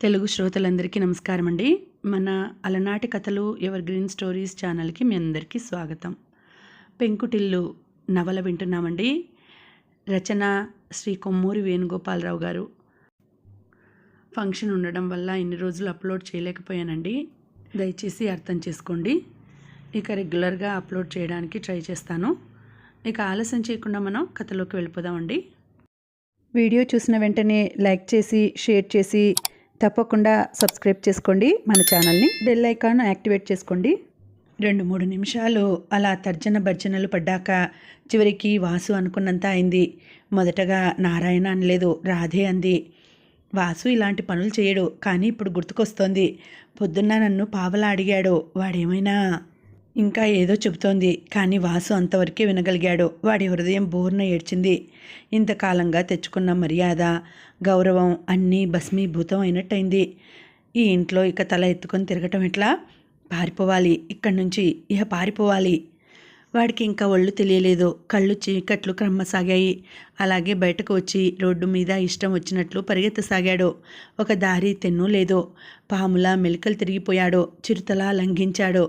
తెలుగు శ్రోతలందరికీ నమస్కారం అండి మన అలనాటి కథలు ఎవర్ గ్రీన్ స్టోరీస్ ఛానల్కి మీ అందరికీ స్వాగతం. పెంకుటిల్లు నవల వింటున్నామండి. రచన శ్రీ కొమ్మూరి వేణుగోపాలరావు గారు. ఫంక్షన్ ఉండడం వల్ల ఇన్ని రోజులు అప్లోడ్ చేయలేకపోయానండి. దయచేసి అర్థం చేసుకోండి. ఇక రెగ్యులర్గా అప్లోడ్ చేయడానికి ట్రై చేస్తాను. ఇక ఆలస్యం చేయకుండా మనం కథలోకి వెళ్ళిపోదామండి. వీడియో చూసిన వెంటనే లైక్ చేసి షేర్ చేసి తప్పకుండా సబ్స్క్రైబ్ చేసుకోండి. మన ఛానల్ని బెల్ ఐకాన్ యాక్టివేట్ చేసుకోండి. రెండు మూడు నిమిషాలు అలా తర్జన భర్జనలు పడ్డాక చివరికి వాసు అనుకున్నంత అయింది. మొదటగా నారాయణ అనలేదు రాధే అంది. వాసు ఇలాంటి పనులు చేయడు కానీ ఇప్పుడు గుర్తుకొస్తోంది. పొద్దున్న నన్ను పావలా అడిగాడు వాడేమైనా ఇంకా ఏదో చెబుతోంది కానీ వాసు అంతవరకే వినగలిగాడు. వాడి హృదయం బోర్న ఏడ్చింది. ఇంతకాలంగా తెచ్చుకున్న మర్యాద గౌరవం అన్నీ భస్మీభూతం అయినట్టయింది. ఈ ఇంట్లో ఇక తల ఎత్తుకొని తిరగటం ఎట్లా? పారిపోవాలి. ఇక్కడి నుంచి ఇహ పారిపోవాలి. వాడికి ఇంకా ఒళ్ళు తెలియలేదు. కళ్ళు చీకట్లు క్రమ్మసాగాయి అలాగే బయటకు వచ్చి రోడ్డు మీద ఇష్టం వచ్చినట్లు పరిగెత్తసాగాడు. ఒక దారి తెన్ను లేదు. పాములా మెలికలు తిరిగిపోయాడు. చిరుతలా లంఘించాడు.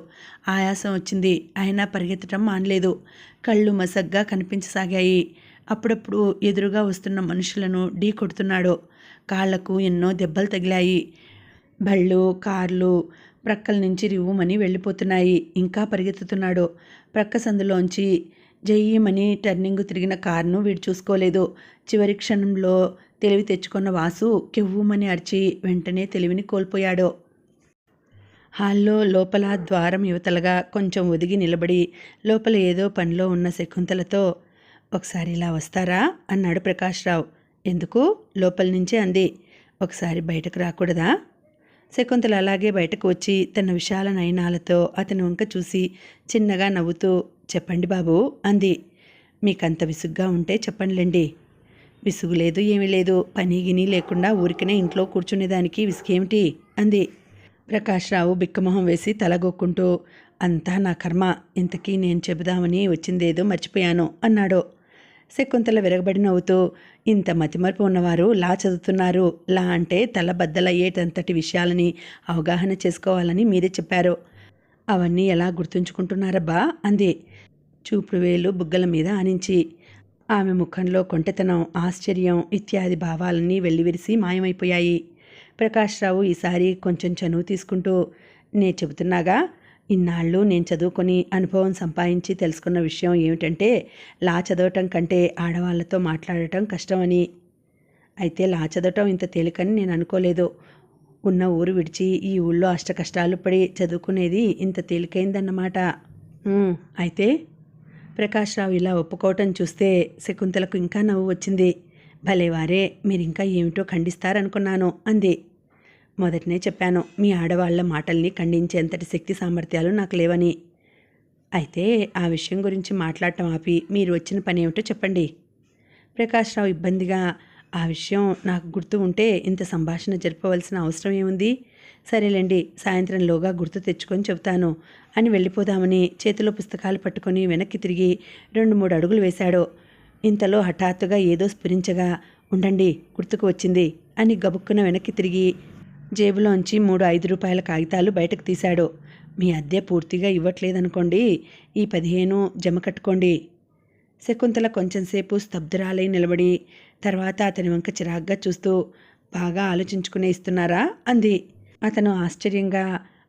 ఆయాసం వచ్చింది. అయినా పరిగెత్తడం మానలేదు. కళ్ళు మసగ్గా కనిపించసాగాయి. అప్పుడప్పుడు ఎదురుగా వస్తున్న మనుషులను ఢీ కొడుతున్నాడు. కాళ్ళకు ఎన్నో దెబ్బలు తగిలాయి. బళ్ళు కార్లు ప్రక్కల నుంచి రివ్వుమని వెళ్ళిపోతున్నాయి. ఇంకా పరిగెత్తుతున్నాడు. ప్రక్క సందులోంచి జయ్యమని టర్నింగ్ తిరిగిన కారును వీడు చూసుకోలేదు. చివరి క్షణంలో తెలివి తెచ్చుకున్న వాసు కెవ్వుమని అరిచి వెంటనే తెలివిని కోల్పోయాడు. హాల్లో లోపల ద్వారం యువతలుగా కొంచెం ఒదిగి నిలబడి లోపల ఏదో పనిలో ఉన్న శకుంతలతో ఒకసారి ఇలా వస్తారా? అన్నాడు ప్రకాష్రావు. ఎందుకు? లోపల నుంచే అంది. ఒకసారి బయటకు రాకూడదా? శకుంతల అలాగే బయటకు వచ్చి తన విశాల నయనాలతో అతని వంక చూసి చిన్నగా నవ్వుతూ చెప్పండి బాబు అంది. మీకంత విసుగ్గా ఉంటే చెప్పండిలేండి. విసుగు లేదు ఏమీ లేదు. పని గిని లేకుండా ఊరికనే ఇంట్లో కూర్చునేదానికి విసుగేమిటి అంది. ప్రకాశ్రావు బిక్కమొహం వేసి తలగొక్కుంటూ అంతా నా కర్మ. ఇంతకీ నేను చెబుదామని వచ్చిందేదో మర్చిపోయాను అన్నాడు. శకుంతల విరగబడి నవ్వుతూ ఇంత మతిమరుపు ఉన్నవారు లా చదువుతున్నారు. లా అంటే తల బద్దలయ్యేటంతటి విషయాలని అవగాహన చేసుకోవాలని మీరే చెప్పారు. అవన్నీ ఎలా గుర్తుంచుకుంటున్నారబ్బా? అంది. చూపుడు వేలు బుగ్గల మీద ఆనించి ఆమె ముఖంలో కొంటెతనం ఆశ్చర్యం ఇత్యాది భావాలన్నీ వెళ్ళివిరిసి మాయమైపోయాయి. ప్రకాశ్రావు ఈసారి కొంచెం చనువు తీసుకుంటూ నే చెబుతున్నాగా ఇన్నాళ్ళు నేను చదువుకొని అనుభవం సంపాదించి తెలుసుకున్న విషయం ఏమిటంటే లా చదవటం కంటే ఆడవాళ్ళతో మాట్లాడటం కష్టమని. అయితే లా చదవటం ఇంత తేలికని నేను అనుకోలేదు. ఉన్న ఊరు విడిచి ఈ ఊళ్ళో అష్ట కష్టాలు పడి చదువుకునేది ఇంత తేలికైందన్నమాట. "ఉమ్, అయితే ప్రకాశ్రావు ఇలా ఒప్పుకోవటం చూస్తే శకుంతలకు ఇంకా నవ్వు వచ్చింది. భలేవారే మీరింకా ఏమిటో ఖండిస్తారనుకున్నాను అంది. మొదటనే చెప్పాను. మీ ఆడవాళ్ళ మాటల్ని ఖండించేంతటి శక్తి సామర్థ్యాలు నాకు లేవని. అయితే ఆ విషయం గురించి మాట్లాడటం ఆపి మీరు వచ్చిన పని ఏమిటో చెప్పండి. ప్రకాశ్రావు ఇబ్బందిగా ఆ విషయం నాకు గుర్తు ఉంటే ఇంత సంభాషణ జరపవలసిన అవసరం ఏముంది? సరేలేండి సాయంత్రంలోగా గుర్తు తెచ్చుకొని చెబుతాను అని వెళ్ళిపోదామని చేతిలో పుస్తకాలు పట్టుకొని వెనక్కి తిరిగి రెండు మూడు అడుగులు వేశాడు. ఇంతలో హఠాత్తుగా ఏదో స్ఫురించగా ఉండండి గుర్తుకు వచ్చింది అని గబుక్కున వెనక్కి తిరిగి జేబులోంచి మూడు ఐదు రూపాయల కాగితాలు బయటకు తీశాడు. మీ అద్దె పూర్తిగా ఇవ్వట్లేదనుకోండి ఈ పదిహేను జమ కట్టుకోండి. శకుంతల కొంచెంసేపు స్తబ్దురాలై నిలబడి తర్వాత అతని వంక చిరాగ్గా చూస్తూ బాగా ఆలోచించుకునే ఇస్తున్నారా? అంది. అతను ఆశ్చర్యంగా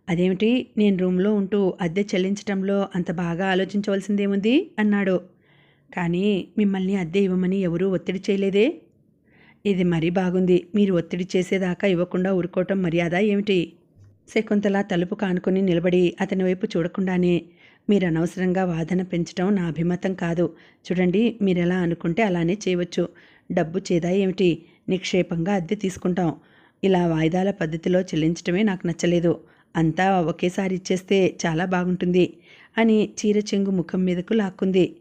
అదేమిటి నేను రూమ్లో ఉంటూ అద్దె చెల్లించడంలో అంత బాగా ఆలోచించవలసిందేముంది? అన్నాడు. కానీ మిమ్మల్ని అద్దె ఇవ్వమని ఎవరూ ఒత్తిడి చేయలేదే? ఇది మరీ బాగుంది. మీరు ఒత్తిడి చేసేదాకా ఇవ్వకుండా ఊరుకోవటం మర్యాద ఏమిటి? శకుంతల తలుపు కానుకొని నిలబడి అతని వైపు చూడకుండానే మీరు అనవసరంగా వాదన పెంచడం నా అభిమతం కాదు. చూడండి మీరు ఎలా అనుకుంటే అలానే చేయవచ్చు. డబ్బు చేదా ఏమిటి? నిక్షేపంగా అద్దె తీసుకుంటాం. ఇలా వాయిదాల పద్ధతిలో చెల్లించడమే నాకు నచ్చలేదు. అంతా ఒకేసారి ఇచ్చేస్తే చాలా బాగుంటుంది అని చీర చెంగు ముఖం మీదకు లాక్కుంది.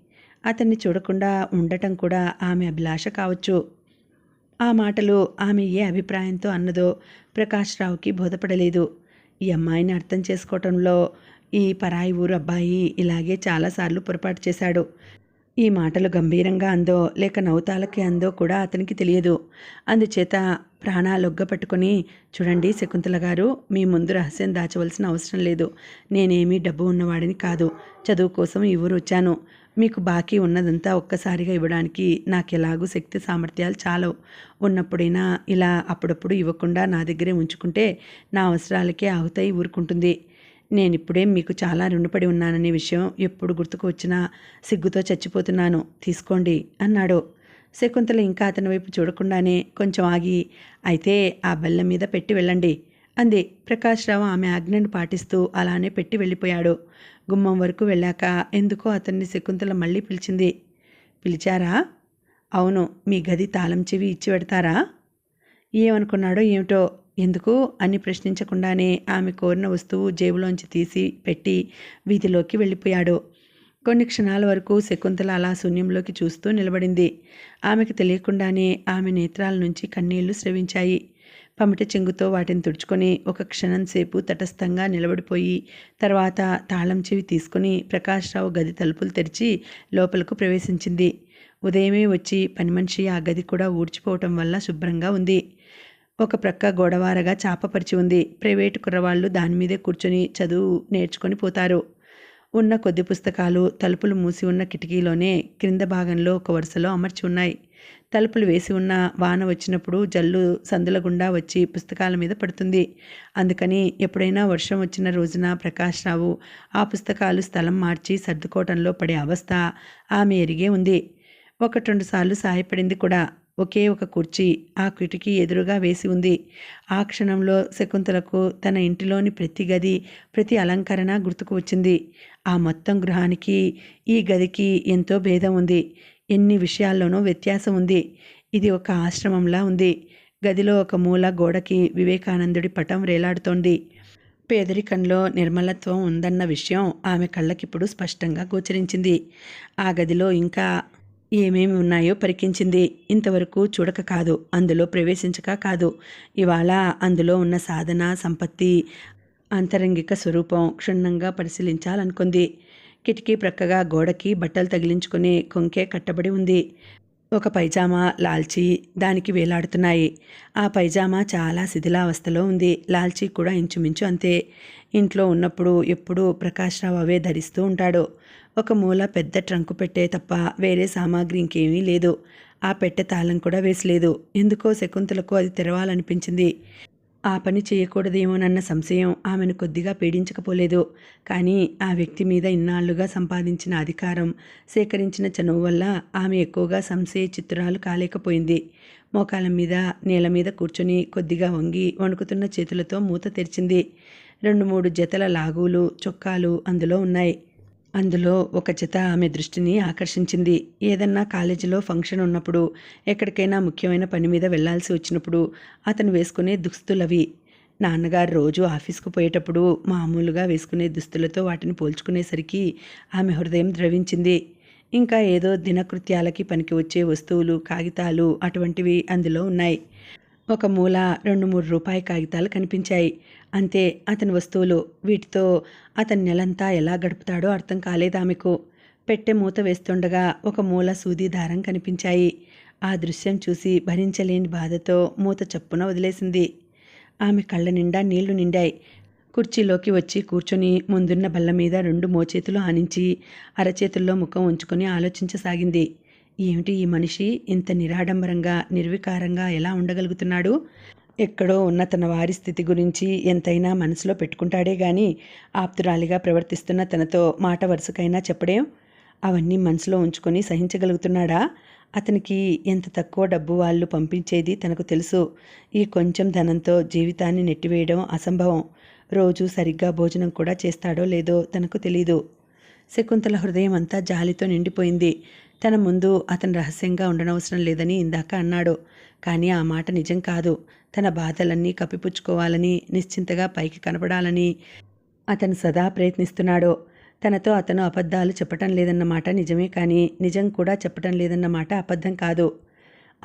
అతన్ని చూడకుండా ఉండటం కూడా ఆమె అభిలాష కావచ్చు. ఆ మాటలు ఆమె ఏ అభిప్రాయంతో అన్నదో ప్రకాష్ రావుకి బోధపడలేదు. ఈ అమ్మాయిని అర్థం చేసుకోవటంలో ఈ పరాయి ఊరు అబ్బాయి ఇలాగే చాలాసార్లు పొరపాటు చేశాడు. ఈ మాటలు గంభీరంగా అందో లేక నవ్వుతాలకి అందో కూడా అతనికి తెలియదు. అందుచేత ప్రాణాలొగ్గ పట్టుకొని చూడండి శకుంతల గారు మీ ముందు రహస్యం దాచవలసిన అవసరం లేదు. నేనేమీ డబ్బు ఉన్నవాడిని కాదు. చదువు కోసం ఈ ఊరు వచ్చాను. మీకు బాకీ ఉన్నదంతా ఒక్కసారిగా ఇవ్వడానికి నాకు ఎలాగూ శక్తి సామర్థ్యాలు చాలవు. ఉన్నప్పుడైనా ఇలా అప్పుడప్పుడు ఇవ్వకుండా నా దగ్గరే ఉంచుకుంటే నా అవసరాలకే ఆహుతాయి ఊరుకుంటుంది. నేను ఇప్పుడే మీకు చాలా రుణపడి ఉన్నాననే విషయం ఎప్పుడు గుర్తుకు వచ్చినా సిగ్గుతో చచ్చిపోతున్నాను. తీసుకోండి అన్నాడు. శకుంతల ఇంకా అతని వైపు చూడకుండానే కొంచెం ఆగి అయితే ఆ బెల్లం మీద పెట్టి వెళ్ళండి. అంది. ప్రకాశ్రావు ఆమె ఆజ్ఞను పాటిస్తూ అలానే పెట్టి వెళ్ళిపోయాడు. గుమ్మం వరకు వెళ్ళాక ఎందుకో అతన్ని శకుంతల మళ్ళీ పిలిచింది. పిలిచారా? అవును మీ గది తాళం చెవి ఇచ్చి పెడతారా? ఏమనుకున్నాడో ఏమిటో? ఎందుకు? అని ప్రశ్నించకుండానే ఆమె కోరిన వస్తువు జేబులోంచి తీసి పెట్టి వీధిలోకి వెళ్ళిపోయాడు. కొన్ని క్షణాల వరకు శకుంతల అలా శూన్యంలోకి చూస్తూ నిలబడింది. ఆమెకు తెలియకుండానే ఆమె నేత్రాల నుంచి కన్నీళ్ళు స్రవించాయి. పమిట చెంగుతో వాటిని తుడుచుకొని ఒక క్షణం సేపు తటస్థంగా నిలబడిపోయి తర్వాత తాళం చెవి తీసుకుని ప్రకాశ్రావు గది తలుపులు తెరిచి లోపలకు ప్రవేశించింది. ఉదయమే వచ్చి పని మనిషి ఆ గది కూడా ఊడ్చిపోవటం వల్ల శుభ్రంగా ఉంది. ఒక ప్రక్క గోడవారగా చాపపరిచి ఉంది. ప్రైవేటు కుర్రవాళ్ళు దానిమీదే కూర్చొని చదువు నేర్చుకొని పోతారు. ఉన్న కొద్ది పుస్తకాలు తలుపులు మూసి ఉన్న కిటికీలోనే క్రింద భాగంలో ఒక వరుసలో అమర్చి ఉన్నాయి. తలుపులు వేసి ఉన్న వాన వచ్చినప్పుడు జల్లు సందుల గుండా వచ్చి పుస్తకాల మీద పడుతుంది. అందుకని ఎప్పుడైనా వర్షం వచ్చిన రోజున ప్రకాష్ రావు ఆ పుస్తకాలు స్థలం మార్చి సర్దుకోవటంలో పడే అవస్థ ఆమె ఎరిగే ఉంది. ఒకటి రెండు సార్లు సాయపడింది కూడా. ఒకే ఒక కుర్చీ ఆ కిటికీ ఎదురుగా వేసి ఉంది. ఆ క్షణంలో శకుంతలకు తన ఇంటిలోని ప్రతి గది ప్రతి అలంకరణ గుర్తుకు వచ్చింది. ఆ మొత్తం గృహానికి ఈ గదికి ఎంతో భేదం ఉంది. ఎన్ని విషయాల్లోనూ వ్యత్యాసం ఉంది. ఇది ఒక ఆశ్రమంలా ఉంది. గదిలో ఒక మూల గోడకి వివేకానందుడి పటం వేలాడుతోంది పేదరికంలో నిర్మలత్వం ఉందన్న విషయం ఆమె కళ్ళకిప్పుడు స్పష్టంగా గోచరించింది. ఆ గదిలో ఇంకా ఏమేమి ఉన్నాయో పరికించింది. ఇంతవరకు చూడక కాదు అందులో ప్రవేశించక కాదు. ఇవాళ అందులో ఉన్న సాధన సంపత్తి అంతరంగిక స్వరూపం క్షుణ్ణంగా పరిశీలించాలనుకుంది. కిటికీ ప్రక్కగా గోడకి బట్టలు తగిలించుకునే కొంకే కట్టబడి ఉంది. ఒక పైజామా లాల్చీ దానికి వేలాడుతున్నాయి. ఆ పైజామా చాలా శిథిలావస్థలో ఉంది. లాల్చీ కూడా ఇంచుమించు అంతే. ఇంట్లో ఉన్నప్పుడు ఎప్పుడూ ప్రకాశ్రావు అవే ధరిస్తూ ఉంటాడు. ఒక మూల పెద్ద ట్రంకు పెట్టే తప్ప వేరే సామాగ్రి ఇంకేమీ లేదు. ఆ పెట్టె తాళం కూడా వేసలేదు. ఎందుకో శకుంతలకు అది తెరవాలనిపించింది. ఆ పని చేయకూడదేమోనన్న సంశయం ఆమెను కొద్దిగా పీడించకపోలేదు. కానీ ఆ వ్యక్తి మీద ఇన్నాళ్ళుగా సంపాదించిన అధికారం సేకరించిన చనువు వల్ల ఆమె ఎక్కువగా సంశయ చిత్రాలు కాలేకపోయింది. మోకాళ్ళ మీద నేల మీద కూర్చొని కొద్దిగా వంగి వణుకుతున్న చేతులతో మూత తెరిచింది. రెండు మూడు జతల లాగులు చొక్కాలు అందులో ఉన్నాయి. అందులో ఒక జత ఆమె దృష్టిని ఆకర్షించింది. ఏదన్నా కాలేజీలో ఫంక్షన్ ఉన్నప్పుడు ఎక్కడికైనా ముఖ్యమైన పని మీద వెళ్ళాల్సి వచ్చినప్పుడు అతను వేసుకునే దుస్తులవి. నాన్నగారు రోజు ఆఫీస్కు పోయేటప్పుడు మామూలుగా వేసుకునే దుస్తులతో వాటిని పోల్చుకునేసరికి ఆమె హృదయం ద్రవించింది. ఇంకా ఏదో దినకృత్యాలకి పనికి వచ్చే వస్తువులు కాగితాలు అటువంటివి అందులో ఉన్నాయి. ఒక మూల రెండు మూడు రూపాయి కాగితాలు కనిపించాయి. అంతే అతని వస్తువులు. వీటితో అతని నెలంతా ఎలా గడుపుతాడో అర్థం కాలేదు ఆమెకు. పెట్టె మూత వేస్తుండగా ఒక మూల సూది దారం కనిపించాయి. ఆ దృశ్యం చూసి భరించలేని బాధతో మూత చప్పున వదిలేసింది. ఆమె కళ్ళ నిండా నీళ్ళు నిండాయి. కుర్చీలోకి వచ్చి కూర్చొని ముందున్న బల్ల మీద రెండు మోచేతులు ఆనించి అరచేతుల్లో ముఖం ఉంచుకొని ఆలోచించసాగింది. ఏమిటి ఈ మనిషి ఇంత నిరాడంబరంగా నిర్వికారంగా ఎలా ఉండగలుగుతున్నాడు? ఎక్కడో ఉన్న తన వారి స్థితి గురించి ఎంతైనా మనసులో పెట్టుకుంటాడే గాని ఆప్తురాలిగా ప్రవర్తిస్తున్న తనతో మాట వరుసకైనా చెప్పడేం? అవన్నీ మనసులో ఉంచుకొని సహించగలుగుతున్నాడా? అతనికి ఎంత తక్కువ డబ్బు వాళ్ళు పంపించేది తనకు తెలుసు. ఈ కొంచెం ధనంతో జీవితాన్ని నెట్టివేయడం అసంభవం. రోజు సరిగ్గా భోజనం కూడా చేస్తాడో లేదో తనకు తెలీదు. శకుంతల హృదయం అంతా జాలితో నిండిపోయింది. తన ముందు అతను రహస్యంగా ఉండనవసరం లేదని ఇందాక అన్నాడు. కానీ ఆ మాట నిజం కాదు. తన బాధలన్నీ కప్పిపుచ్చుకోవాలని నిశ్చింతగా పైకి కనపడాలని అతను సదా ప్రయత్నిస్తున్నాడు. తనతో అతను అబద్ధాలు చెప్పటం లేదన్నమాట నిజమే కానీ నిజం కూడా చెప్పటం లేదన్నమాట అబద్ధం కాదు.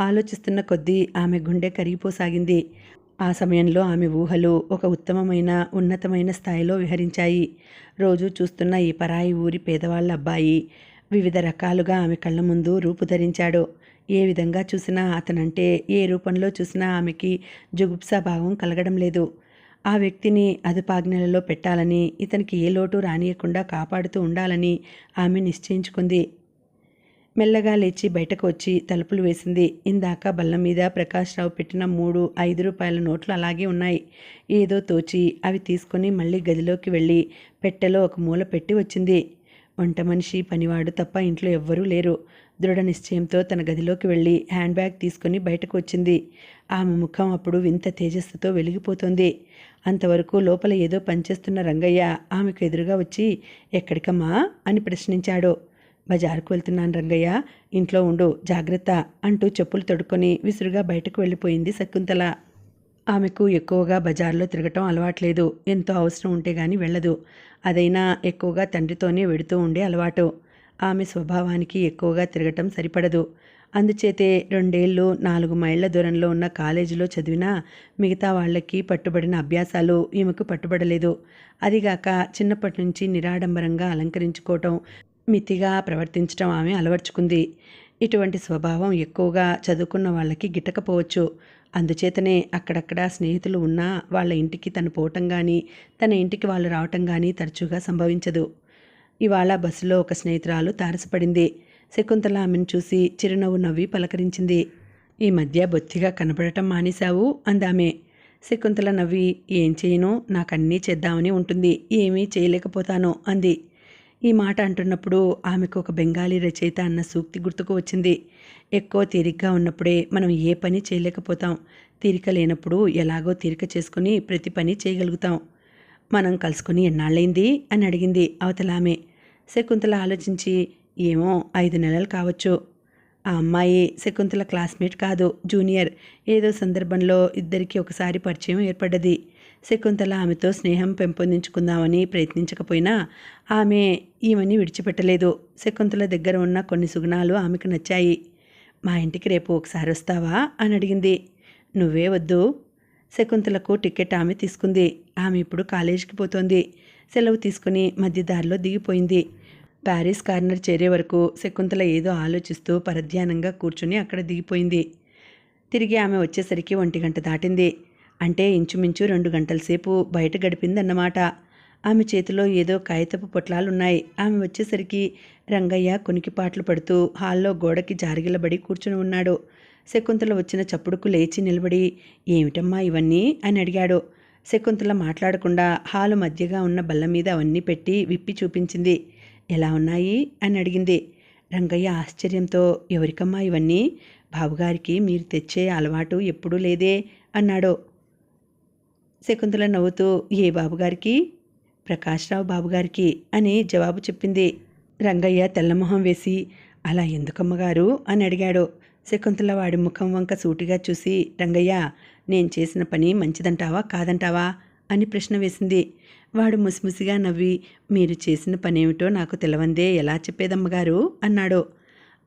ఆలోచిస్తున్న కొద్దీ ఆమె గుండె కరిగిపోసాగింది. ఆ సమయంలో ఆమె ఊహలు ఒక ఉత్తమమైన ఉన్నతమైన స్థాయిలో విహరించాయి. రోజు చూస్తున్న ఈ పరాయి ఊరి పేదవాళ్ళ అబ్బాయి వివిధ రకాలుగా ఆమె కళ్ళ ముందు రూపుధరించాడు ఏ విధంగా చూసినా అతనంటే ఏ రూపంలో చూసినా ఆమెకి జుగుప్సా భావం కలగడం లేదు. ఆ వ్యక్తిని అదుపాజ్ఞలలో పెట్టాలని ఇతనికి ఏ లోటు రానియకుండా కాపాడుతూ ఉండాలని ఆమె నిశ్చయించుకుంది. మెల్లగా లేచి బయటకు వచ్చి తలుపులు వేసింది. ఇందాక బల్ల మీద ప్రకాశ్రావు పెట్టిన మూడు ఐదు రూపాయల నోట్లు అలాగే ఉన్నాయి. ఏదో తోచి అవి తీసుకొని మళ్ళీ గదిలోకి వెళ్ళి పెట్టెలో ఒక మూల పెట్టి వచ్చింది. వంట మనిషి పనివాడు తప్ప ఇంట్లో ఎవ్వరూ లేరు. దృఢ నిశ్చయంతో తన గదిలోకి వెళ్ళి హ్యాండ్ బ్యాగ్ తీసుకుని బయటకు వచ్చింది. ఆమె ముఖం అప్పుడు వింత తేజస్సుతో వెలిగిపోతుంది. అంతవరకు లోపల ఏదో పనిచేస్తున్న రంగయ్య ఆమెకు ఎదురుగా వచ్చి ఎక్కడికమ్మా? అని ప్రశ్నించాడు. బజారుకు వెళ్తున్నాను రంగయ్య. ఇంట్లో ఉండు జాగ్రత్త అంటూ చెప్పులు తొడుక్కొని విసురుగా బయటకు వెళ్ళిపోయింది శకుంతల. ఆమెకు ఎక్కువగా బజార్లో తిరగటం అలవాట్లేదు. ఎంతో అవసరం ఉంటే గాని వెళ్ళదు. అదైనా ఎక్కువగా తండ్రితోనే వెడుతూ ఉండే అలవాటు. ఆమె స్వభావానికి ఎక్కువగా తిరగటం సరిపడదు. అందుచేతే రెండేళ్ళు నాలుగు మైళ్ళ దూరంలో ఉన్న కాలేజీలో చదివినా మిగతా వాళ్ళకి పట్టుబడిన అభ్యాసాలు ఈమెకు పట్టుబడలేదు. అదిగాక చిన్నప్పటి నుంచి నిరాడంబరంగా అలంకరించుకోవటం మితిగా ప్రవర్తించటం ఆమె అలవర్చుకుంది. ఇటువంటి స్వభావం ఎక్కువగా చదువుకున్న వాళ్ళకి గిట్టకపోవచ్చు. అందుచేతనే అక్కడక్కడ స్నేహితులు ఉన్నా వాళ్ళ ఇంటికి తను పోవటం కానీ తన ఇంటికి వాళ్ళు రావటం కానీ తరచుగా సంభవించదు. ఇవాళ బస్సులో ఒక స్నేహితురాలు తారసపడింది. శకుంతల ఆమెను చూసి చిరునవ్వు నవ్వి పలకరించింది. ఈ మధ్య బొత్తిగా కనపడటం మానేశావు అందామె. శకుంతల నవ్వి ఏం చేయను? నాకన్నీ చేద్దామని ఉంటుంది. ఏమీ చేయలేకపోతాను అంది. ఈ మాట అంటున్నప్పుడు ఆమెకు ఒక బెంగాలీ రచయిత అన్న సూక్తి గుర్తుకు వచ్చింది. ఎక్కువ తీరికగా ఉన్నప్పుడే మనం ఏ పని చేయలేకపోతాం. తీరిక లేనప్పుడు ఎలాగో తీరిక చేసుకుని ప్రతి పని చేయగలుగుతాం. మనం కలుసుకుని ఎన్నాళ్ళైంది అని అడిగింది అవతల ఆమె శకుంతల ఆలోచించి ఏమో ఐదు నెలలు కావచ్చు. ఆ అమ్మాయి శకుంతల క్లాస్మేట్ కాదు జూనియర్. ఏదో సందర్భంలో ఇద్దరికీ ఒకసారి పరిచయం ఏర్పడ్డది. శకుంతల ఆమెతో స్నేహం పెంపొందించుకుందామని ప్రయత్నించకపోయినా ఆమె ఈమెని విడిచిపెట్టలేదు. శకుంతల దగ్గర ఉన్న కొన్ని సుగుణాలు ఆమెకు నచ్చాయి. మా ఇంటికి రేపు ఒకసారి వస్తావా? అని అడిగింది. నువ్వే వద్దు. శకుంతలకు టికెట్ ఆమె తీసుకుంది. ఆమె ఇప్పుడు కాలేజీకి పోతోంది. సెలవు తీసుకుని మధ్యదారిలో దిగిపోయింది. ప్యారిస్ కార్నర్ చేరే వరకు శకుంతల ఏదో ఆలోచిస్తూ పరధ్యానంగా కూర్చుని అక్కడ దిగిపోయింది. తిరిగి ఆమె వచ్చేసరికి ఒంటి గంట దాటింది. అంటే ఇంచుమించు రెండు గంటల సేపు బయట గడిపిందన్నమాట. ఆమె చేతిలో ఏదో కాగితపు పొట్లాలున్నాయి. ఆమె వచ్చేసరికి రంగయ్య కునికిపాట్లు పడుతూ హాల్లో గోడకి జారిగిలబడి కూర్చుని ఉన్నాడు. శకుంతల వచ్చిన చప్పుడుకు లేచి నిలబడి ఏమిటమ్మా ఇవన్నీ? అని అడిగాడు. శకుంతల మాట్లాడకుండా హాలు మధ్యగా ఉన్న బల్ల మీద అవన్నీ పెట్టి విప్పి చూపించింది. ఎలా ఉన్నాయి? అని అడిగింది. రంగయ్య ఆశ్చర్యంతో ఎవరికమ్మా ఇవన్నీ? బాబుగారికి మీరు తెచ్చే అలవాటు ఎప్పుడూ లేదే అన్నాడు. శకుంతల నవ్వుతూ ఏ బాబుగారికి? ప్రకాశ్రావు బాబుగారికి? అని జవాబు చెప్పింది రంగయ్య తెల్లమొహం వేసి అలా ఎందుకమ్మగారు అని అడిగాడు. శకుంతల వాడి ముఖం వంక సూటిగా చూసి రంగయ్య నేను చేసిన పని మంచిదంటావా కాదంటావా? అని ప్రశ్న వేసింది. వాడు ముసిముసిగా నవ్వి మీరు చేసిన పనేమిటో నాకు తెలవందే ఎలా చెప్పేదమ్మగారు అన్నాడు.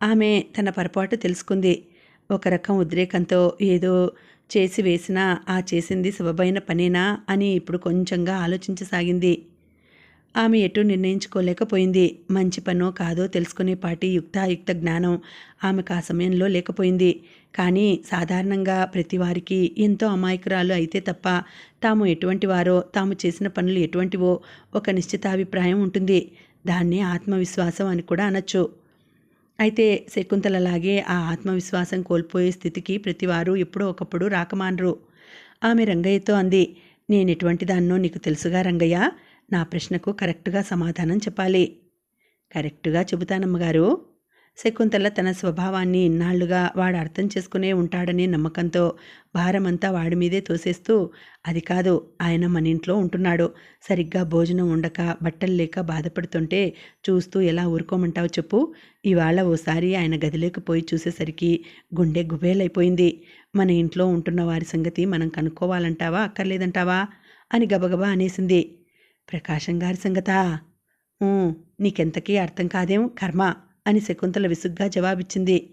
ఆమె తన పొరపాటు తెలుసుకుంది. ఒక రకం ఉద్రేకంతో ఏదో చేసి వేసినా ఆ చేసింది శుభమైన పనేనా అని ఇప్పుడు కొంచెంగా ఆలోచించసాగింది. ఆమె ఎటు నిర్ణయించుకోలేకపోయింది. మంచి పనో కాదో తెలుసుకునే పాటి యుక్తాయుక్త జ్ఞానం ఆమెకు ఆ సమయంలో లేకపోయింది. కానీ సాధారణంగా ప్రతి వారికి ఎంతో అమాయకురాలు అయితే తప్ప తాము ఎటువంటి వారో తాము చేసిన పనులు ఎటువంటివో ఒక నిశ్చితాభిప్రాయం ఉంటుంది. దాన్ని ఆత్మవిశ్వాసం అని కూడా అనొచ్చు. అయితే శకుంతలలాగే ఆ ఆత్మవిశ్వాసం కోల్పోయే స్థితికి ప్రతివారు ఎప్పుడో ఒకప్పుడు రాకమానరు. ఆమె రంగయ్యతో అంది నేను ఎటువంటి దాన్నో నీకు తెలుసుగా రంగయ్య నా ప్రశ్నకు కరెక్ట్గా సమాధానం చెప్పాలి. కరెక్ట్గా చెబుతానమ్మగారు శకుంతల తన స్వభావాన్ని ఇన్నాళ్ళుగా వాడు అర్థం చేసుకునే ఉంటాడనే నమ్మకంతో భారమంతా వాడి మీదే తోసేస్తూ అది కాదు ఆయన మన ఇంట్లో ఉంటున్నాడు. సరిగ్గా భోజనం ఉండక బట్టలు లేక బాధపడుతుంటే చూస్తూ ఎలా ఊరుకోమంటావు చెప్పు. ఇవాళ ఓసారి ఆయన గదిలోకి పోయి చూసేసరికి గుండె గుబేలైపోయింది. మన ఇంట్లో ఉంటున్న వారి సంగతి మనం కనుక్కోవాలంటావా అక్కర్లేదంటావా? అని గబగబా అనేసింది. ప్రకాశం గారి సంగతా? నీకెంతకీ అర్థం కాదేం కర్మ? అని శకుంతల విసుగ్గా జవాబిచ్చింది.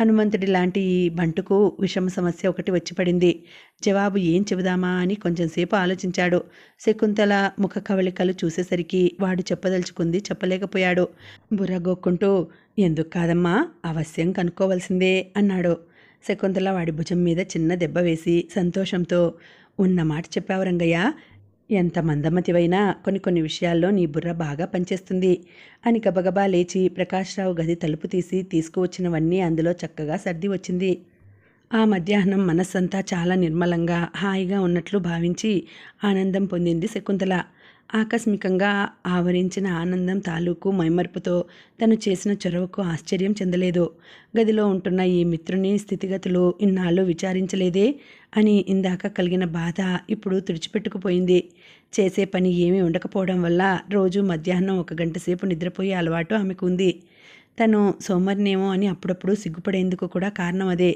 హనుమంతుడి లాంటి ఈ బంటుకు విషమ సమస్య ఒకటి వచ్చి పడింది. జవాబు ఏం చెబుదామా అని కొంచెంసేపు ఆలోచించాడు. శకుంతల ముఖ కవళికలు చూసేసరికి వాడు చెప్పదలుచుకుంది చెప్పలేకపోయాడు. బుర్రగోక్కుంటూ ఎందుకు కాదమ్మా? అవశ్యం కనుక్కోవలసిందే అన్నాడు. శకుంతల వాడి భుజం మీద చిన్న దెబ్బ వేసి సంతోషంతో ఉన్న మాట చెప్పావు రంగయ్య. ఎంత మందమతివైనా కొన్ని కొన్ని విషయాల్లో నీ బుర్ర బాగా పనిచేస్తుంది. అని గబగబా లేచి ప్రకాశ్రావు గది తలుపు తీసి తీసుకువచ్చినవన్నీ అందులో చక్కగా సర్ది వచ్చింది. ఆ మధ్యాహ్నం మనస్సంతా చాలా నిర్మలంగా హాయిగా ఉన్నట్లు భావించి ఆనందం పొందింది శకుంతల. ఆకస్మికంగా ఆవరించిన ఆనందం తాలూకు మైమర్పుతో తను చేసిన చొరవకు ఆశ్చర్యం చెందలేదు. గదిలో ఉంటున్న ఈ మిత్రుని స్థితిగతులు ఇన్నాళ్ళు విచారించలేదే అని ఇందాక కలిగిన బాధ ఇప్పుడు తుడిచిపెట్టుకుపోయింది. చేసే పని ఏమీ ఉండకపోవడం వల్ల రోజు మధ్యాహ్నం ఒక గంట సేపు నిద్రపోయే అలవాటు ఆమెకు ఉంది. తను సోమరినేమో అని అప్పుడప్పుడు సిగ్గుపడేందుకు కూడా కారణం అదే.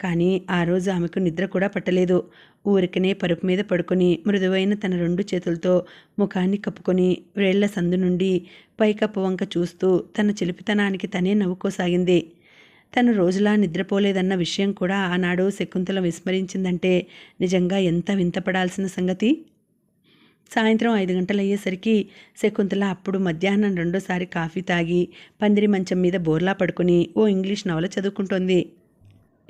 కానీ ఆ రోజు ఆమెకు నిద్ర కూడా పట్టలేదు. ఊరికనే పరుపు మీద పడుకొని మృదువైన తన రెండు చేతులతో ముఖాన్ని కప్పుకొని వేళ్ళ సందు నుండి పైకప్పు వంక చూస్తూ తన చిలిపితనానికి తనే నవ్వుకోసాగింది. తను రోజులా నిద్రపోలేదన్న విషయం కూడా ఆనాడు శకుంతల విస్మరించిందంటే నిజంగా ఎంత వింతపడాల్సిన సంగతి? సాయంత్రం ఐదు గంటలయ్యేసరికి శకుంతల అప్పుడు మధ్యాహ్నం రెండోసారి కాఫీ తాగి పందిరి మంచం మీద బోర్లా పడుకుని ఓ ఇంగ్లీష్ నవల చదువుకుంటోంది.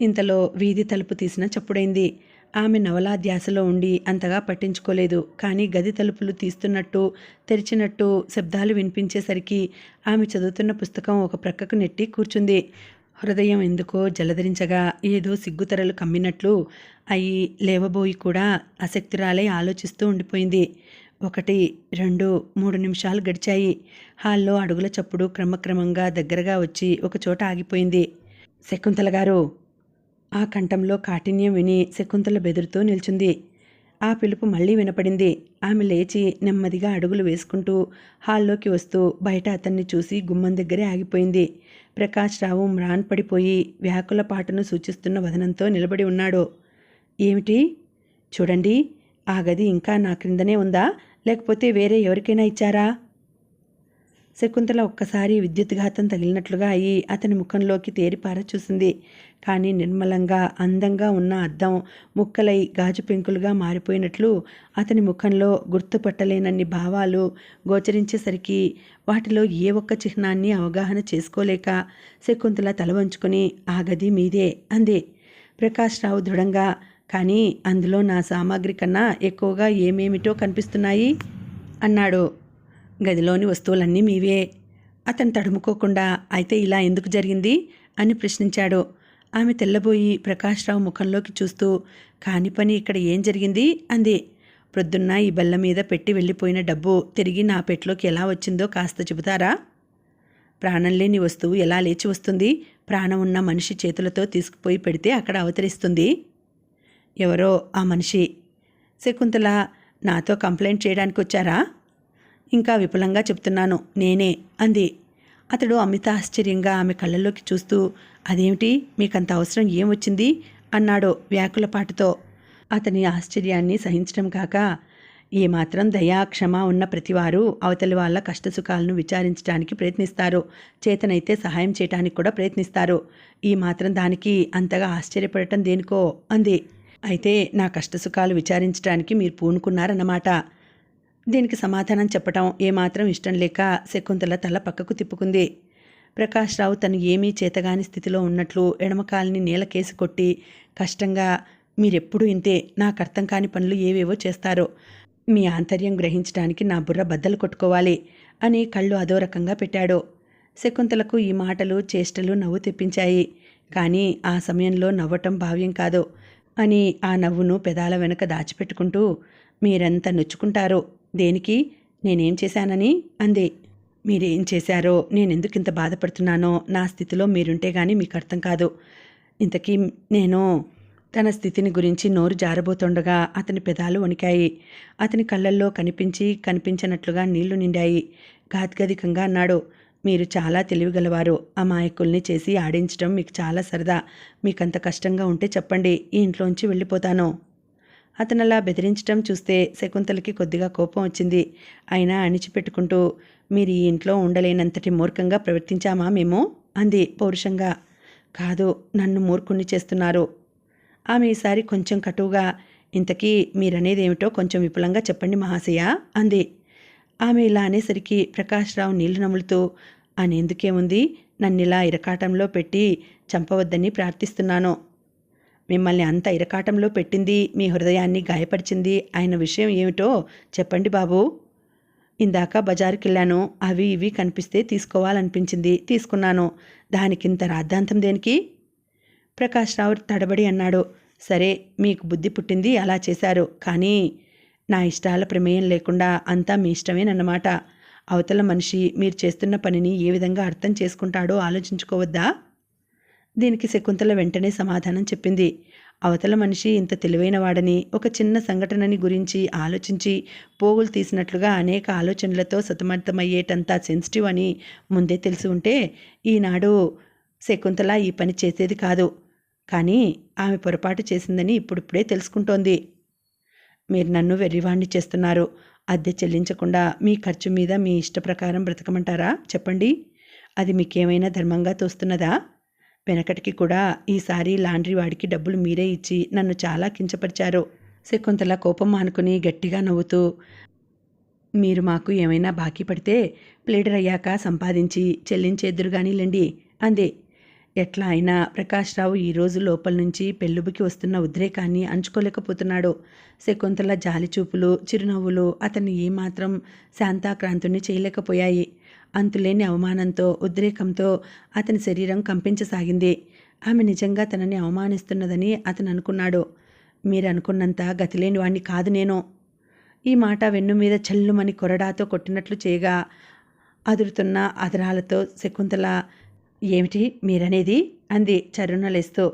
ఇంతలో వీధి తలుపు తీసిన చప్పుడైంది. ఆమె నవలా ధ్యాసలో ఉండి అంతగా పట్టించుకోలేదు. కానీ గది తలుపులు తీస్తున్నట్టు తెరిచినట్టు శబ్దాలు వినిపించేసరికి ఆమె చదువుతున్న పుస్తకం ఒక ప్రక్కకు నెట్టి కూర్చుంది. హృదయం ఎందుకో జలధరించగా ఏదో సిగ్గుతరలు కమ్మినట్లు అయి లేవబోయి కూడా అశక్తురాలై ఆలోచిస్తూ ఉండిపోయింది. ఒకటి రెండు మూడు నిమిషాలు గడిచాయి. హాల్లో అడుగుల చప్పుడు క్రమక్రమంగా దగ్గరగా వచ్చి ఒకచోట ఆగిపోయింది. శకుంతల గారు ఆ కంఠంలో కాఠిన్యం విని శకుంతల బెదురుతూ నిల్చుంది. ఆ పిలుపు మళ్ళీ వినపడింది. ఆమె లేచి నెమ్మదిగా అడుగులు వేసుకుంటూ హాల్లోకి వస్తూ బయట అతన్ని చూసి గుమ్మం దగ్గరే ఆగిపోయింది. ప్రకాష్ రావు మ్రాన్ పడిపోయి వ్యాకుల పాటను సూచిస్తున్న వదనంతో నిలబడి ఉన్నాడు. ఏమిటి? చూడండి ఆ గది ఇంకా నా క్రిందనే ఉందా? లేకపోతే వేరే ఎవరికైనా ఇచ్చారా? శకుంతల ఒక్కసారి విద్యుత్ఘాతం తగిలినట్లుగా అయి అతని ముఖంలోకి తేరిపార చూసింది. కానీ నిర్మలంగా అందంగా ఉన్న అద్దం ముక్కలై గాజు పెంకులుగా మారిపోయినట్లు అతని ముఖంలో గుర్తుపట్టలేనన్ని భావాలు గోచరించేసరికి వాటిలో ఏ ఒక్క చిహ్నాన్ని అవగాహన చేసుకోలేక శకుంతల తల వంచుకొని ఆ గది మీదే అంది. ప్రకాష్ రావు దృఢంగా కానీ అందులో నా సామాగ్రి కన్నా ఎక్కువగా ఏమేమిటో కనిపిస్తున్నాయి? అన్నాడు. గదిలోని వస్తువులన్నీ మీవే. అతను తడుముకోకుండా అయితే ఇలా ఎందుకు జరిగింది? అని ప్రశ్నించాడు. ఆమె తెల్లబోయి ప్రకాశ్రావు ముఖంలోకి చూస్తూ కాని పని ఇక్కడ ఏం జరిగింది? అంది. ప్రొద్దున్న ఈ బల్ల మీద పెట్టి వెళ్ళిపోయిన డబ్బు తిరిగి నా పెట్లోకి ఎలా వచ్చిందో కాస్త చెబుతారా? ప్రాణం లేని వస్తువు ఎలా లేచి వస్తుంది? ప్రాణం ఉన్న మనిషి చేతులతో తీసుకుపోయి పెడితే అక్కడ అవతరిస్తుంది. ఎవరో ఆ మనిషి. శకుంతల నాతో కంప్లైంట్ చేయడానికి వచ్చారా? ఇంకా విపులంగా చెప్తున్నాను నేనే అంది. అతడు అమిత ఆశ్చర్యంగా ఆమె కళ్ళల్లోకి చూస్తూ అదేమిటి? మీకంత అవసరం ఏం వచ్చింది? అన్నాడు వ్యాకులపాటుతో అతని ఆశ్చర్యాన్ని సహించడం కాక ఏమాత్రం దయా క్షమ ఉన్న ప్రతివారు అవతలి వాళ్ళ కష్టసుఖాలను విచారించడానికి ప్రయత్నిస్తారు. చేతనైతే సహాయం చేయడానికి కూడా ప్రయత్నిస్తారు. ఈ మాత్రం దానికి అంతగా ఆశ్చర్యపడటం దేనికో? అంది. అయితే నా కష్టసుఖాలు విచారించడానికి మీరు పూనుకున్నారన్నమాట. దీనికి సమాధానం చెప్పటం ఏమాత్రం ఇష్టం లేక శకుంతల తల పక్కకు తిప్పుకుంది. ప్రకాష్ రావు తను ఏమీ చేతగాని స్థితిలో ఉన్నట్లు ఎడమకాలని నేలకేసి కొట్టి కష్టంగా మీరెప్పుడూ ఇంతే. నాకు అర్థం కాని పనులు ఏవేవో చేస్తారో. మీ ఆంతర్యం గ్రహించడానికి నా బుర్ర బద్దలు కొట్టుకోవాలి అని కళ్ళు అదో రకంగా పెట్టాడు. శకుంతలకు ఈ మాటలు చేష్టలు నవ్వు తెప్పించాయి. కానీ ఆ సమయంలో నవ్వటం భావ్యం కాదు అని ఆ నవ్వును పెదాల వెనుక దాచిపెట్టుకుంటూ మీరెంత నొచ్చుకుంటారో. దేనికి? నేనేం చేశానని? అంది. మీరేం చేశారో? నేనెందుకు ఇంత బాధపడుతున్నానో? నా స్థితిలో మీరుంటే గానీ మీకు అర్థం కాదు. ఇంతకీ నేను తన స్థితిని గురించి నోరు జారబోతుండగా అతని పెదాలు వణికాయి. అతని కళ్ళల్లో కనిపించి కనిపించనట్లుగా నీళ్ళు నిండాయి. గాద్గదికంగా అన్నాడు. మీరు చాలా తెలివిగలవారు. అమాయకుల్ని చేసి ఆడించడం మీకు చాలా సరదా. మీకంత కష్టంగా ఉంటే చెప్పండి. ఈ ఇంట్లోంచి వెళ్ళిపోతాను. అతను అలా బెదిరించడం చూస్తే శకుంతలకి కొద్దిగా కోపం వచ్చింది. అయినా అణిచిపెట్టుకుంటూ మీరు ఈ ఇంట్లో ఉండలేనంతటి మూర్ఖంగా ప్రవర్తించామా మేము? అంది పౌరుషంగా. కాదు నన్ను మూర్ఖుణ్ణి చేస్తున్నారు. ఆమె ఈసారి కొంచెం కటువుగా ఇంతకీ మీరనేదేమిటో కొంచెం విపులంగా చెప్పండి మహాశయ అంది. ఆమె ఇలా అనేసరికి ప్రకాశ్రావు నీళ్ళు నములుతూ అనేందుకేముంది? నన్నిలా ఇరకాటంలో పెట్టి చంపవద్దని ప్రార్థిస్తున్నాను. మిమ్మల్ని అంత ఇరకాటంలో పెట్టింది మీ హృదయాన్ని గాయపరిచింది ఆయన విషయం ఏమిటో చెప్పండి బాబు. ఇందాక బజారుకెళ్ళాను అవి ఇవి కనిపిస్తే తీసుకోవాలనిపించింది తీసుకున్నాను. దానికింత రాద్ధాంతం దేనికి? ప్రకాష్ రావు తడబడి అన్నాడు. సరే మీకు బుద్ధి పుట్టింది అలా చేశారు కానీ నా ఇష్టాల ప్రమేయం లేకుండా అంతా మీ ఇష్టమేనన్నమాట. అవతల మనిషి మీరు చేస్తున్న పనిని ఏ విధంగా అర్థం చేసుకుంటాడో ఆలోచించుకోవద్దా? దీనికి శకుంతల వెంటనే సమాధానం చెప్పింది. అవతల మనిషి ఇంత తెలివైన వాడని ఒక చిన్న సంఘటనని గురించి ఆలోచించి పోగులు తీసినట్లుగా అనేక ఆలోచనలతో సతమతమయ్యేటంత సెన్సిటివ్ అని ముందే తెలిసి ఉంటే ఈనాడు శకుంతల ఈ పని చేసేది కాదు. కానీ ఆమె పొరపాటు చేసిందని ఇప్పుడిప్పుడే తెలుసుకుంటోంది. మీరు నన్ను వెర్రివాణ్ణి చేస్తున్నారు. అద్దె చెల్లించకుండా మీ ఖర్చు మీద మీ ఇష్ట ప్రకారం బ్రతకమంటారా? చెప్పండి. అది మీకేమైనా ధర్మంగా తోస్తున్నదా? వెనకటికి కూడా ఈసారి లాండ్రీ వాడికి డబ్బులు మీరే ఇచ్చి నన్ను చాలా కించపరిచారు. శకుంతల కోపం మానుకుని గట్టిగా నవ్వుతూ మీరు మాకు ఏమైనా బాకీ పడితే ప్లేడర్ అయ్యాక సంపాదించి చెల్లించేద్దరు కానీలండి అంది. ఎట్లా అయినా ప్రకాశ్రావు ఈ రోజు లోపల నుంచి పెళ్ళుబుకి వస్తున్న ఉద్రేకాన్ని అంచుకోలేకపోతున్నాడు. శకుంతల జాలిచూపులు చిరునవ్వులు అతన్ని ఏమాత్రం శాంతాక్రాంతుని చేయలేకపోయాయి. అంతులేని అవమానంతో ఉద్రేకంతో అతని శరీరం కంపించసాగింది. ఆమె నిజంగా తనని అవమానిస్తున్నదని అతను అనుకున్నాడు. మీరు అనుకున్నంత గతిలేని వాణ్ణి కాదు నేను. ఈ మాట వెన్ను మీద చల్లుమని కొరడాతో కొట్టినట్లు చేయగా అదురుతున్న అదరాలతో శకుంతల ఏమిటి మీరనేది? అంది చరుణలేస్తూ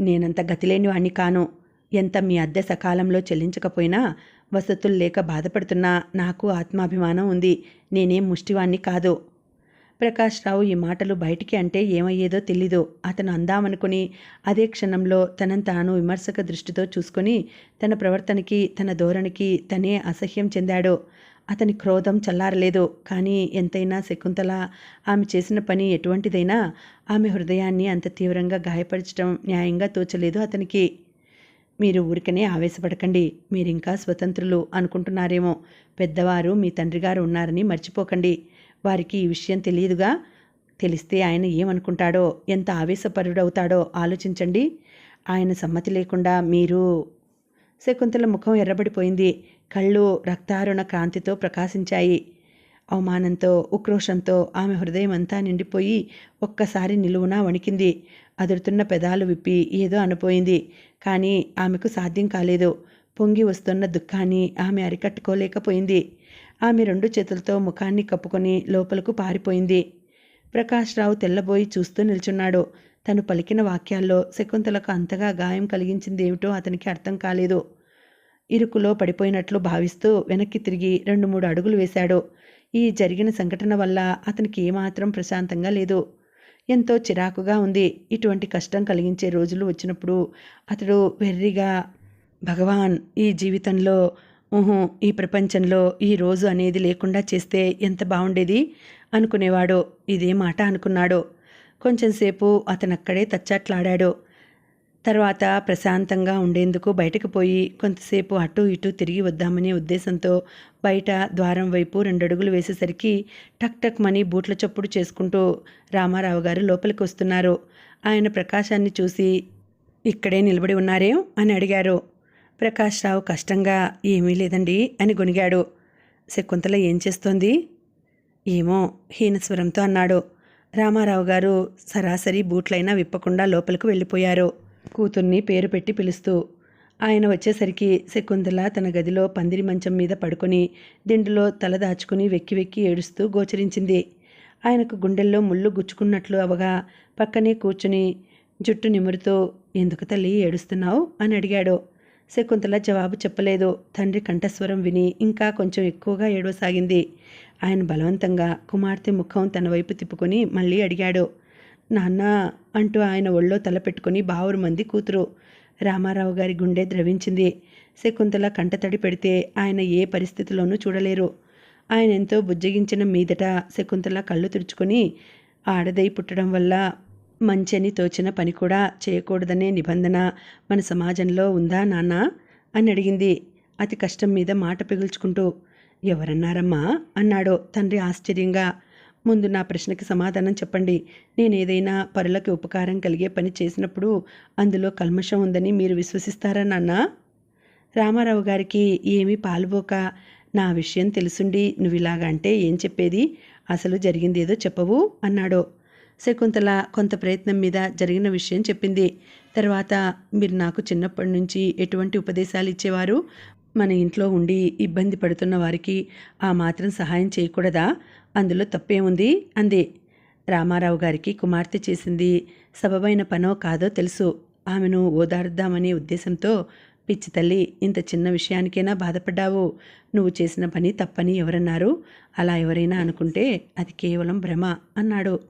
నేనంత గతిలేని వాణ్ణి కాను. ఎంత మీ అద్దె సకాలంలో చెల్లించకపోయినా వసతులు లేక బాధపడుతున్నా నాకు ఆత్మాభిమానం ఉంది. నేనేం ముష్టివాణ్ణి కాదు. ప్రకాష్ రావు ఈ మాటలు బయటికి అంటే ఏమయ్యేదో తెలీదు. అతను అందామనుకుని అదే క్షణంలో తనను తాను విమర్శక దృష్టితో చూసుకొని తన ప్రవర్తనకి తన ధోరణికి తనే అసహ్యం చెందాడు. అతని క్రోధం చల్లారలేదు. కానీ ఎంతైనా శకుంతల ఆమె చేసిన పని ఎటువంటిదైనా ఆమె హృదయాన్ని అంత తీవ్రంగా గాయపరచడం న్యాయంగా తోచలేదు అతనికి. మీరు ఊరికనే ఆవేశపడకండి. మీరింకా స్వతంత్రులు అనుకుంటున్నారేమో. పెద్దవారు మీ తండ్రి గారు ఉన్నారని మర్చిపోకండి. వారికి ఈ విషయం తెలియదుగా? తెలిస్తే ఆయన ఏమనుకుంటాడో? ఎంత ఆవేశపరుడవుతాడో ఆలోచించండి. ఆయన సమ్మతి లేకుండా మీరు శకుంతల ముఖం ఎర్రబడిపోయింది. కళ్ళు రక్తారుణ కాంతితో ప్రకాశించాయి. అవమానంతో ఉక్రోషంతో ఆమె హృదయం అంతా నిండిపోయి ఒక్కసారి నిలువునా వణికింది. అదురుతున్న పెదాలు విప్పి ఏదో అనిపోయింది. కానీ ఆమెకు సాధ్యం కాలేదు. పొంగి వస్తున్న దుఃఖాన్ని ఆమె అరికట్టుకోలేకపోయింది. ఆమె రెండు చేతులతో ముఖాన్ని కప్పుకొని లోపలకు పారిపోయింది. ప్రకాష్ రావు తెల్లబోయి చూస్తూ నిల్చున్నాడు. తను పలికిన వాక్యాల్లో శకుంతలకు అంతగా గాయం కలిగించిందేమిటో అతనికి అర్థం కాలేదు. ఇరుకులో పడిపోయినట్లు భావిస్తూ వెనక్కి తిరిగి రెండు మూడు అడుగులు వేశాడు. ఈ జరిగిన సంఘటన వల్ల అతనికి ఏమాత్రం ప్రశాంతంగా లేదు. ఎంతో చిరాకుగా ఉంది. ఇటువంటి కష్టం కలిగించే రోజులు వచ్చినప్పుడు అతడు వెర్రిగా భగవాన్ ఈ జీవితంలో ఊహు ఈ ప్రపంచంలో ఈ రోజు అనేది లేకుండా చేస్తే ఎంత బాగుండేది అనుకునేవాడో. ఇదే మాట అనుకున్నాడో. కొంచెంసేపు అతనక్కడే తచ్చాట్లాడాడు. తర్వాత ప్రశాంతంగా ఉండేందుకు బయటకు పోయి కొంతసేపు అటు ఇటు తిరిగి వద్దామనే ఉద్దేశంతో బయట ద్వారం వైపు రెండడుగులు వేసేసరికి టక్ టక్ మని బూట్ల చప్పుడు చేసుకుంటూ రామారావు గారు లోపలికి వస్తున్నారు. ఆయన ప్రకాశాన్ని చూసి ఇక్కడే నిలబడి ఉన్నారేం? అని అడిగారు. ప్రకాష్ రావు కష్టంగా ఏమీ లేదండి అని గొనిగాడు శకుంతల ఏం చేస్తోంది? ఏమో హీనస్వరంతో అన్నాడు. రామారావు గారు సరాసరి బూట్లైనా విప్పకుండా లోపలికి వెళ్ళిపోయారు. కూతుర్ని పేరు పెట్టి పిలుస్తూ ఆయన వచ్చేసరికి శకుంతల తన గదిలో పందిరి మంచం మీద పడుకొని దిండులో తల దాచుకుని వెక్కి వెక్కి ఏడుస్తూ గోచరించింది. ఆయనకు గుండెల్లో ముళ్ళు గుచ్చుకున్నట్లు అవగా పక్కనే కూర్చుని జుట్టు నిమురుతూ ఎందుకు తల్లి ఏడుస్తున్నావు? అని అడిగాడు. శకుంతల జవాబు చెప్పలేదు. తండ్రి కంఠస్వరం విని ఇంకా కొంచెం ఎక్కువగా ఏడవసాగింది. ఆయన బలవంతంగా కుమార్తె ముఖం తన వైపు తిప్పుకొని మళ్ళీ అడిగాడు. నాన్న అంటూ ఆయన ఒళ్ళో తలపెట్టుకుని బావురు మంది కూతురు. రామారావు గారి గుండె ద్రవించింది. శకుంతల కంటతడి పెడితే ఆయన ఏ పరిస్థితిలోనూ చూడలేరు. ఆయన ఎంతో బుజ్జగించిన మీదట శకుంతల కళ్ళు తుడుచుకొని ఆడదై పుట్టడం వల్ల మంచని తోచిన పని కూడా చేయకూడదనే నిబంధన మన సమాజంలో ఉందా నాన్న? అని అడిగింది. అతి కష్టం మీద మాట పిగుల్చుకుంటూ ఎవరన్నారమ్మా? అన్నాడో తండ్రి ఆశ్చర్యంగా. ముందు నా ప్రశ్నకి సమాధానం చెప్పండి. నేను ఏదైనా పరులకి ఉపకారం కలిగే పని చేసినప్పుడు అందులో కల్మషం ఉందని మీరు విశ్వసిస్తారా నాన్న? రామారావు గారికి ఏమీ పాలుపోక నా విషయం తెలుసుండి నువ్వు ఇలాగా అంటే ఏం చెప్పేది? అసలు జరిగిందేదో చెప్పవు అన్నాడు. శకుంతల కొంత ప్రయత్నం మీద జరిగిన విషయం చెప్పింది. తర్వాత మీరు నాకు చిన్నప్పటి నుంచి ఎటువంటి ఉపదేశాలు ఇచ్చేవారు? మన ఇంట్లో ఉండి ఇబ్బంది పడుతున్న వారికి ఆ మాత్రం సహాయం చేయకూడదా? అందులో తప్పేముంది? అంది. రామారావు గారికి కుమార్తె చేసింది సబబైన పనో కాదో తెలుసు. ఆమెను ఓదార్దామనే ఉద్దేశంతో పిచ్చి తల్లి ఇంత చిన్న విషయానికైనా బాధపడ్డావు. నువ్వు చేసిన పని తప్పని ఎవరన్నారు? అలా ఎవరైనా అనుకుంటే అది కేవలం భ్రమ అన్నాడు.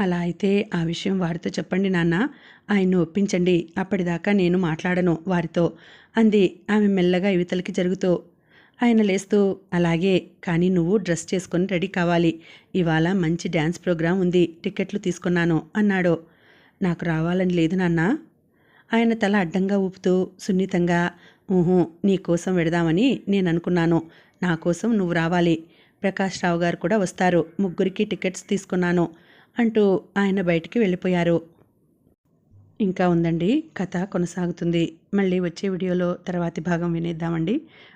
అలా అయితే ఆ విషయం వారితో చెప్పండి నాన్న. ఆయన్ను ఒప్పించండి. అప్పటిదాకా నేను మాట్లాడను వారితో అంది. ఆమె మెల్లగా యువతలకి జరుగుతూ ఆయన లేస్తూ అలాగే కానీ నువ్వు డ్రెస్ చేసుకొని రెడీ కావాలి. ఇవాళ మంచి డ్యాన్స్ ప్రోగ్రాం ఉంది టికెట్లు తీసుకున్నాను అన్నాడు. నాకు రావాలని లేదు నాన్న. ఆయన తల అడ్డంగా ఊపుతూ సున్నితంగా ఊహూ నీ కోసం వెడదామని నేను అనుకున్నాను. నా కోసం నువ్వు రావాలి. ప్రకాష్ రావు గారు కూడా వస్తారు. ముగ్గురికి టికెట్స్ తీసుకున్నాను అంటూ ఆయన బయటికి వెళ్ళిపోయారు. ఇంకా ఉందండి. కథ కొనసాగుతుంది. మళ్ళీ వచ్చే వీడియోలో తర్వాతి భాగం వినేద్దామండి.